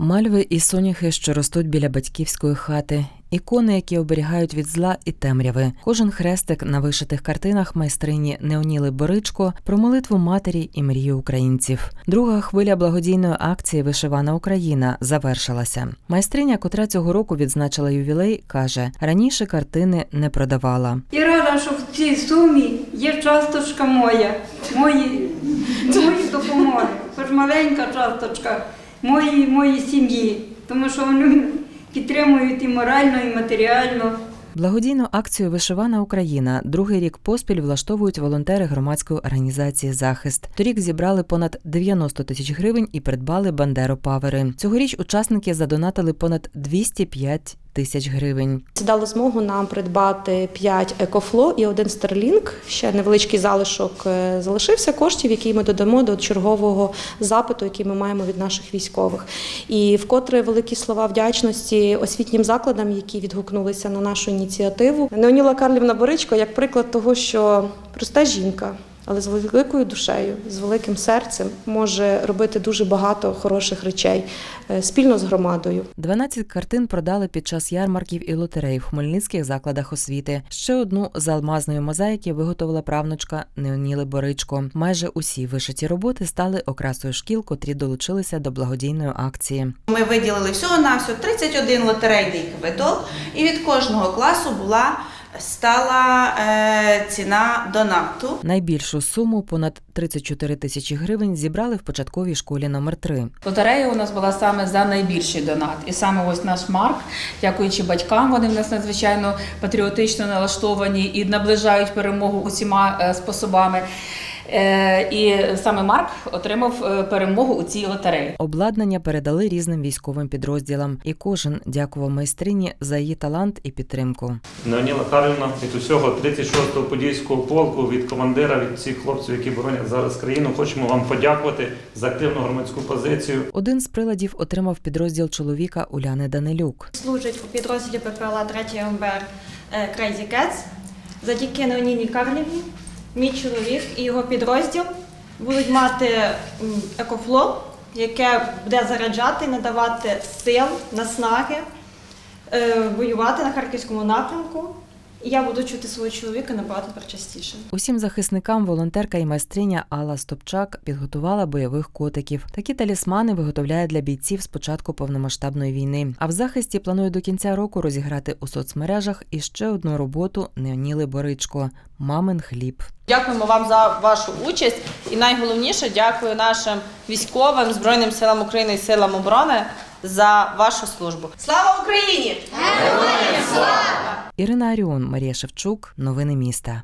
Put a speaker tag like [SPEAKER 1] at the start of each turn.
[SPEAKER 1] Мальви і соняхи, що ростуть біля батьківської хати, ікони, які оберігають від зла і темряви. Кожен хрестик на вишитих картинах майстрині Неоніли Боричко про молитву матері і мрію українців. Друга хвиля благодійної акції Вишивана Україна завершилася. Майстриня, котра цього року відзначила ювілей, каже: раніше картини не продавала.
[SPEAKER 2] І рада, що в цій сумі є часточка моя, мої, мої допомоги. Хоч маленька часточка моєї, мої сім'ї, тому що вони підтримують і морально, і матеріально.
[SPEAKER 1] Благодійну акцію Вишивана Україна другий рік поспіль влаштовують волонтери громадської організації Захист. Торік зібрали понад 90 тисяч гривень і придбали бандеропавери. Цьогоріч учасники задонатили понад 205 тисяч гривень.
[SPEAKER 3] Це дало змогу нам придбати 5 екофло і один стерлінг. Ще невеличкий залишок е, залишився коштів, які ми додамо до чергового запиту, який ми маємо від наших військових. І вкотре великі слова вдячності освітнім закладам, які відгукнулися на нашу ініціативу. Неоніла Карлівна Боричко як приклад того, що проста жінка. Але з великою душею, з великим серцем може робити дуже багато хороших речей е, спільно з громадою.
[SPEAKER 1] 12 картин продали під час ярмарків і лотерей в хмельницьких закладах освіти. Ще одну з алмазної мозаїки виготовила правнучка Неоніли Боричко. Майже усі вишиті роботи стали окрасою шкіл, котрі долучилися до благодійної акції.
[SPEAKER 4] Ми виділили всього на всього 31 лотерейний квиток, і від кожного класу була стала е, ціна донату.
[SPEAKER 1] Найбільшу суму понад 34 тисячі гривень зібрали в початковій школі номер 3
[SPEAKER 5] Лотерея у нас була саме за найбільший донат. І саме ось наш Марк, дякуючи батькам, вони в нас надзвичайно патріотично налаштовані і наближають перемогу усіма е, способами. Е, І саме Марк отримав е, перемогу у цій лотереї.
[SPEAKER 1] Обладнання передали різним військовим підрозділам, і кожен дякував майстрині за її талант і підтримку.
[SPEAKER 6] Неоніла Карлівна від усього 36-го подільського полку, від командира, від всіх хлопців, які боронять зараз країну. Хочемо вам подякувати за активну громадську позицію.
[SPEAKER 1] Один з приладів отримав підрозділ чоловіка Уляни Данилюк.
[SPEAKER 7] служить у підрозділі ППЛА 3 МБР Crazy Cats. Завдяки Неоніні Карлівні, мій чоловік і його підрозділ будуть мати екофло, яке буде заряджати, надавати сил, наснаги, е, воювати на харківському напрямку. І я буду чути свого чоловіка набагато частіше.
[SPEAKER 1] Усім захисникам волонтерка і майстриня Алла Стопчак підготувала бойових котиків. Такі талісмани виготовляє для бійців з початку повномасштабної війни. А в захисті планує до кінця року розіграти у соцмережах іще одну роботу Неоніли Боричко Мамин хліб.
[SPEAKER 8] Дякуємо вам за вашу участь і найголовніше дякую нашим військовим Збройним силам України і силам оборони за вашу службу. Слава Україні!
[SPEAKER 1] Ірина Аріон, Марія Шевчук. Новини міста.